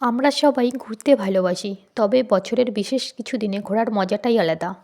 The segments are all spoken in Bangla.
আমরা সবাই ঘুরতে ভালোবাসি, তবে বছরের বিশেষ কিছু দিনে ঘোরার মজাটাই আলাদা।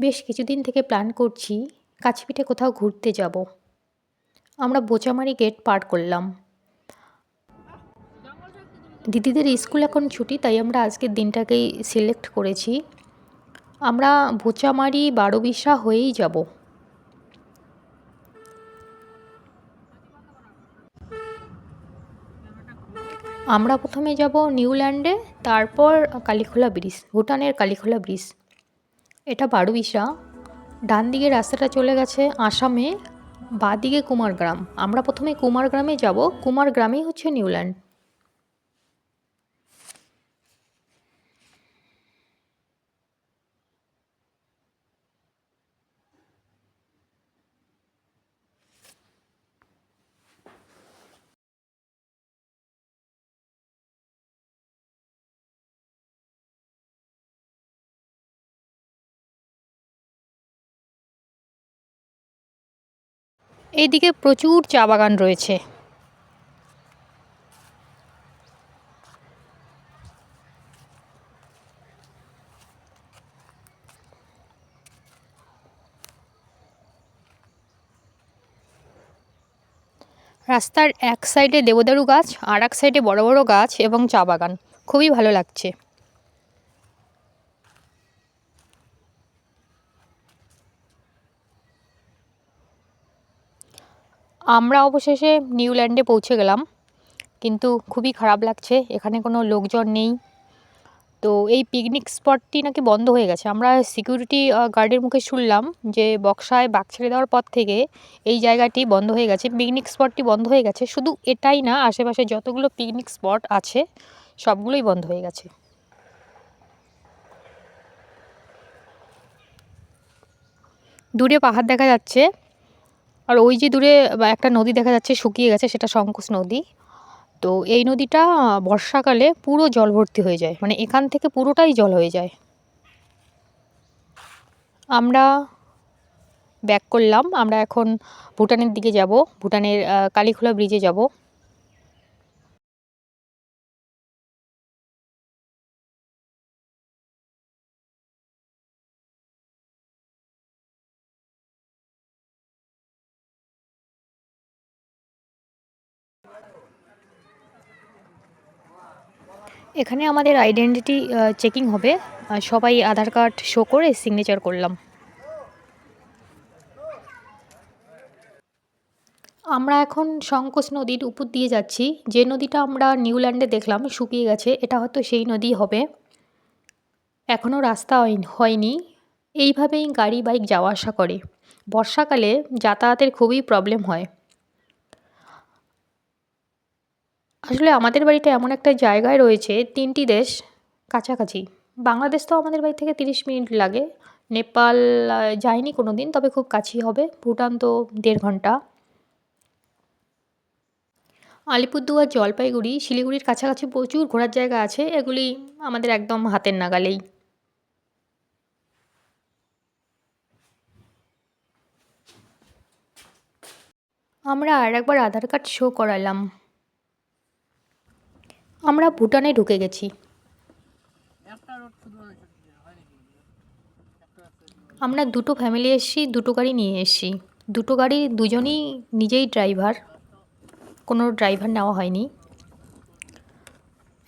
বেশ কিছুদিন থেকে প্ল্যান করছি কাছেপিঠে কোথাও ঘুরতে যাব। আমরা বোচামারি গেট পার করলাম। দিদিদের স্কুল এখন ছুটি, তাই আমরা আজকের দিনটাকেই সিলেক্ট করেছি। আমরা বোচামারি বারোবিশা হয়েই যাব। আমরা প্রথমে যাব নিউল্যান্ডে, তারপর কালীখোলা ব্রিজ, ভুটানের কালীখোলা ব্রিজ। এটা বারুইশা। ডান দিকে রাস্তাটা চলে গেছে আসামে, বাদিকে কুমারগ্রাম। আমরা প্রথমে কুমারগ্রামে যাব। কুমারগ্রামেই হচ্ছে নিউল্যান্ড। এইদিকে প্রচুর চা বাগান রয়েছে। রাস্তার এক সাইডে দেবদারু গাছ, আর এক সাইডে বড় বড় গাছ এবং চা বাগান। খুবই ভালো লাগছে। আমরা অবশেষে নিউল্যান্ডে পৌঁছে গেলাম। কিন্তু খুবই খারাপ লাগছে, এখানে কোনো লোকজন নেই। তো এই পিকনিক স্পটটি নাকি বন্ধ হয়ে গেছে। আমরা সিকিউরিটি গার্ডের মুখে শুনলাম যে বক্সায় বাঘ ছেড়ে দেওয়ার পর থেকে এই জায়গাটি বন্ধ হয়ে গেছে পিকনিক স্পটটি বন্ধ হয়ে গেছে। শুধু এটাই না, আশেপাশে যতগুলো পিকনিক স্পট আছে, সবগুলোই বন্ধ হয়ে গেছে। দূরে পাহাড় দেখা যাচ্ছে। আর ওই যে দূরে একটা নদী দেখা যাচ্ছে শুকিয়ে গেছে, সেটা শঙ্কুশ নদী। তো এই নদীটা বর্ষাকালে পুরো জল ভর্তি হয়ে যায় মানে এখান থেকে পুরোটাই জল হয়ে যায়। আমরা ব্যাক করলাম, আমরা এখন ভুটানের দিকে যাব, ভুটানের কালীখোলা ব্রিজে যাব। এখানে আমাদের আইডেন্টিটি চেকিং হবে। সবাই আধার কার্ড শো করে সিগনেচার করলাম। আমরা এখন সংকোচ নদীর উপর দিয়ে যাচ্ছি। যে নদীটা আমরা নিউল্যান্ডে দেখলাম, শুকিয়ে গেছে, এটা হয়তো সেই নদী হবে। এখনও রাস্তা হয়নি এইভাবেই গাড়ি, বাইক যাওয়া আসা করে। বর্ষাকালে যাতায়াতের খুবই প্রবলেম হয়। আসলে আমাদের বাড়িটা এমন একটা জায়গায় রয়েছে, তিনটি দেশ কাছাকাছি। বাংলাদেশ তো আমাদের বাড়ি থেকে তিরিশ মিনিট লাগে। নেপাল যায়নি কোনো দিন তবে খুব কাছেই হবে। ভুটান তো দেড় ঘণ্টা। আলিপুরদুয়ার, জলপাইগুড়ি, শিলিগুড়ির কাছাকাছি প্রচুর ঘোরার জায়গা আছে। এগুলি আমাদের একদম হাতের নাগালেই। আমরা আর একবার আধার কার্ড শো করালাম। আমরা ভুটানে ঢুকে গেছি। আমরা দুটো ফ্যামিলি এসেছি, দুটো গাড়ি নিয়ে এসেছি। দুটো গাড়ি দুজনই নিজেই ড্রাইভার কোনো ড্রাইভার নেওয়া হয়নি।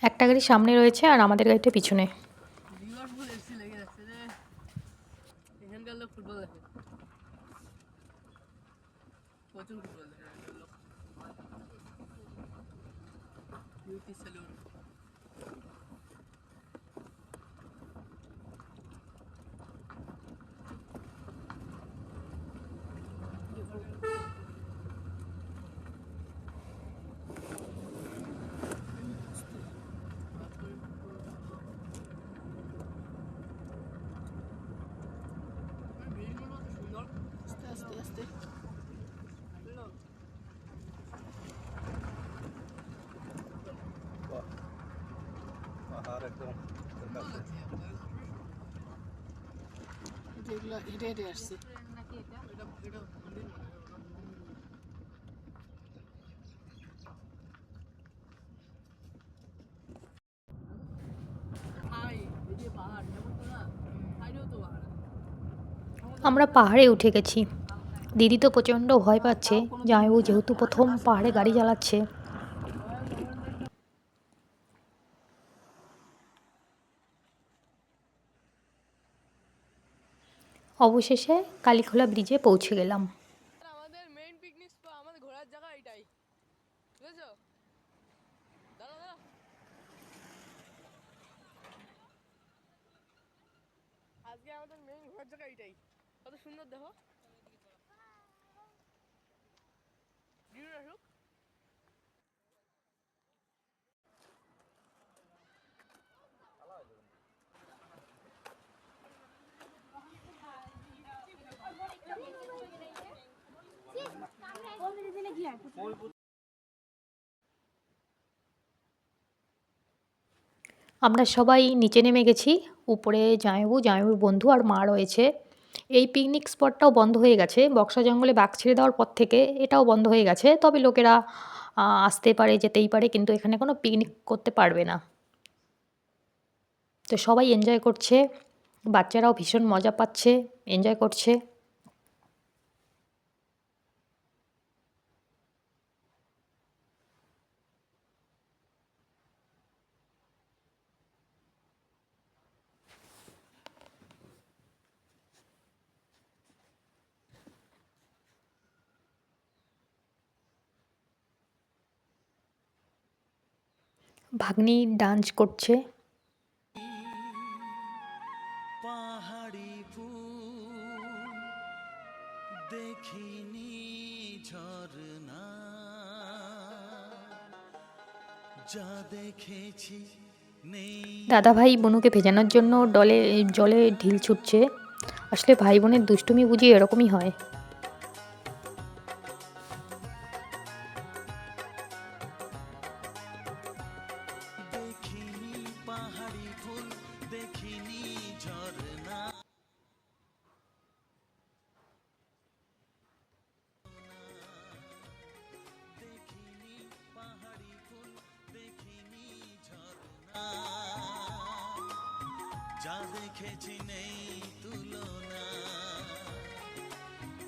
একটা গাড়ি সামনে রয়েছে আর আমাদের গাড়িটা পিছনে। Peace, saludos. আমরা পাহাড়ে উঠে গেছি। দিদি তো প্রচণ্ড ভয় পাচ্ছে জামাইবাবু যেহেতু প্রথম পাহাড়ে গাড়ি চালাচ্ছে। অবশেষে কালীখোলা ব্রিজে পৌঁছে গেলাম। আমাদের আমাদের ঘোরার জায়গা এটাই। বুঝেছ? আজকে আমাদের ঘোরার জায়গা এটাই। কত সুন্দর দেখো। আসুক আমরা সবাই নিচে নেমে গেছি, উপরে জামাইবাবু, জামাইবাবুর বন্ধু আর মা রয়েছে। এই পিকনিক স্পটটাও বন্ধ হয়ে গেছে, বক্সা জঙ্গলে বাঘ ছেড়ে দেওয়ার পর থেকে এটাও বন্ধ হয়ে গেছে, তবে লোকেরা আসতে পারে, যেতেই পারে, কিন্তু এখানে কোনো পিকনিক করতে পারবে না। তো সবাই এনজয় করছে, বাচ্চারাও ভীষণ মজা পাচ্ছে এনজয় করছে। ভাগ্নি ডান্স করছে। পাহাড়ি ফুল দেখিনি ঝরনা যা দেখেছি দাদা ভাই বোনুকে ভেজানোর জন্য ডলে জলে ঢিল ছুটছে। আসলে ভাই বোনের দুষ্টুমি বুঝি এরকমই হয়। যা দেখেছি নেই তুলনা।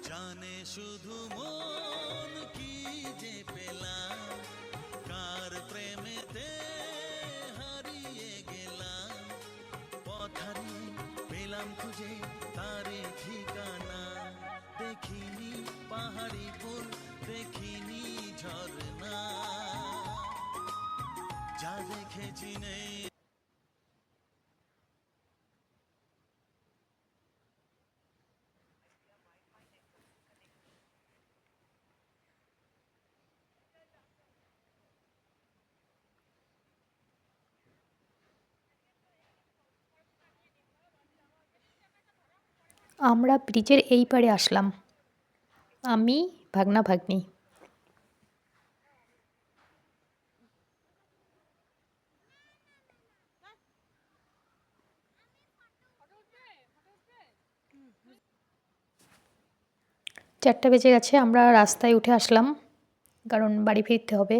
জানে শুধু মন কি যে পেলাম, কার প্রেমেতে হারিয়ে গেলাম। পথারি পেলাম খুঁজে তারে ঠিকানা। দেখিনি পাহাড়ি ফুল, দেখিনি ঝরনা যা দেখেছি নেই আমরা ব্রিজের এই পারে আসলাম। আমি, ভাগনা ভাগ্নি। চারটা বেজে গেছে, আমরা রাস্তায় উঠে আসলাম, কারণ বাড়ি ফিরতে হবে।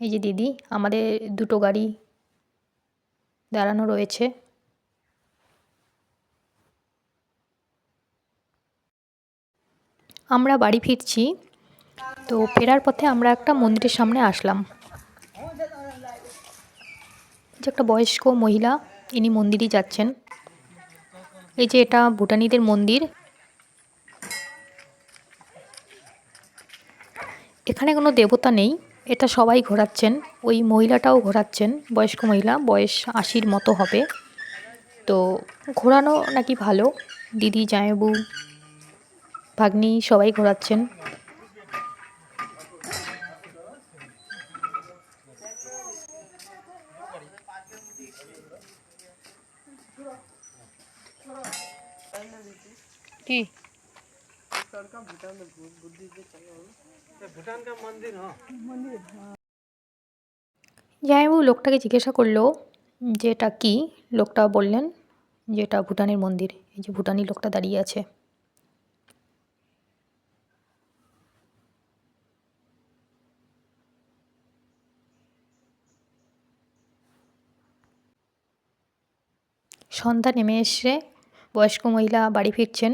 এই যে দিদি, আমাদের দুটো গাড়ি দাঁড়ানো রয়েছে। আমরা বাড়ি ফিরছি। তো ফেরার পথে আমরা একটা মন্দিরের সামনে আসলাম। যে একটা বয়স্ক মহিলা, ইনি মন্দিরই যাচ্ছেন। এই যে এটা ভুটানিদের মন্দির। এখানে কোনো দেবতা নেই, এটা সবাই ঘোরাচ্ছেন। ওই মহিলাটাও ঘোরাচ্ছেন, বয়স্ক মহিলা, বয়স আশির মতো হবে। তো ঘোরানো নাকি ভালো, দিদি জামাইবু ভাগ্নি সবাই ঘোরাচ্ছেন। কি? লোকটাকে জিজ্ঞাসা করল যে এটা কী লোকটা বললেন যে এটা ভুটানের মন্দির। এই যে ভুটানি লোকটা দাঁড়িয়ে আছে। সন্ধ্যা নেমে এসে বয়স্ক মহিলা বাড়ি ফিরছেন।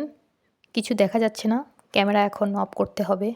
কিছু দেখা যাচ্ছে না। ক্যামেরা এখন অফ করতে হবে।